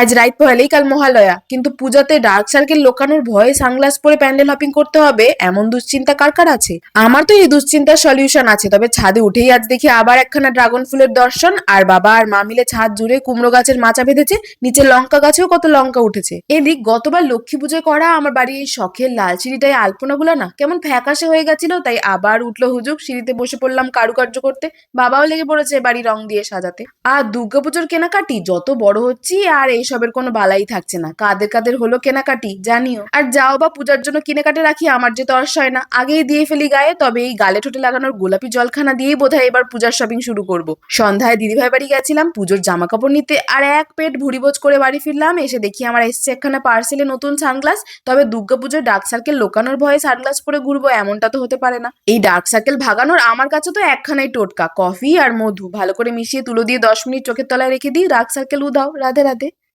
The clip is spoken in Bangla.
আজ রাত পহেলেই কাল মহালয়া। কিন্তু পূজাতে ডার্ক সার্কেল লোকানোর ভয়ে সানগ্লাস পরে প্যান্ডেল হপিং করতে হবে, এমন দুশ্চিন্তা কার কার আছে? আমার তো এই দুশ্চিন্তার সলিউশন আছে, তবে ছাদে উঠেই আজ দেখি আবার একখানা ড্রাগন ফুলের দর্শন, আর বাবা আর মা মিলে ছাদ জুড়ে কুমড়ো গাছের মাচা বেঁধেছে, নিচে লঙ্কা গাছেও কত লঙ্কা উঠেছে। এদিক গতবার লক্ষ্মী পুজোয় করা আমার বাড়ির এই শখের লাল সিঁড়িটায় আলপনাগুলো না কেমন ফ্যাকাশে হয়ে গেছিল, তাই আবার উঠল হুজুক সিঁড়িতে বসে পড়লাম কারুকার্য করতে। বাবাও লেগে পড়েছে বাড়ি রং দিয়ে সাজাতে। আর দুর্গাপুজোর কেনাকাটি, যত বড় হচ্ছি আর এইসবের কোনো বালাই থাকছে না। কাদের কাদের হলো কেনাকাটি, জানিও। আর যাও বা পূজার জন্য কিনে কাটে রাখি, আমার যে তর্স হয় না। আগেই দিয়ে ফেলি গায়ে, তবে এই গালে ঠোঁটে লাগানোর গোলাপি জলখানা দিয়েই বোধহয় এবার পূজার শপিং শুরু করব। সন্ধ্যায় দিদিভাই বাড়ি গেছিলাম, পুজোর জামা কাপড় নিতে, আর এক পেট ভুড়ি বোঝ করে বাড়ি ফিরলাম। এসে দেখি আমার এসছে একখানা পার্সেলে নতুন সানগ্লাস, তবে দুর্গাপুজোর ডার্ক সার্কেল লোকানোর ভয়ে সানগ্লাস পরে ঘুরবো, এমনটা তো হতে পারে না। এই ডার্ক সার্কেল ভাগানোর আমার কাছে তো একখানাই টোটকা, কফি আর মধু। ভালো করে মিশিয়ে তুলো দিয়ে দশ মিনিট চোখের তলায় রেখে দিই ডার্ক সার্কেল উধাও রাধে রাধে।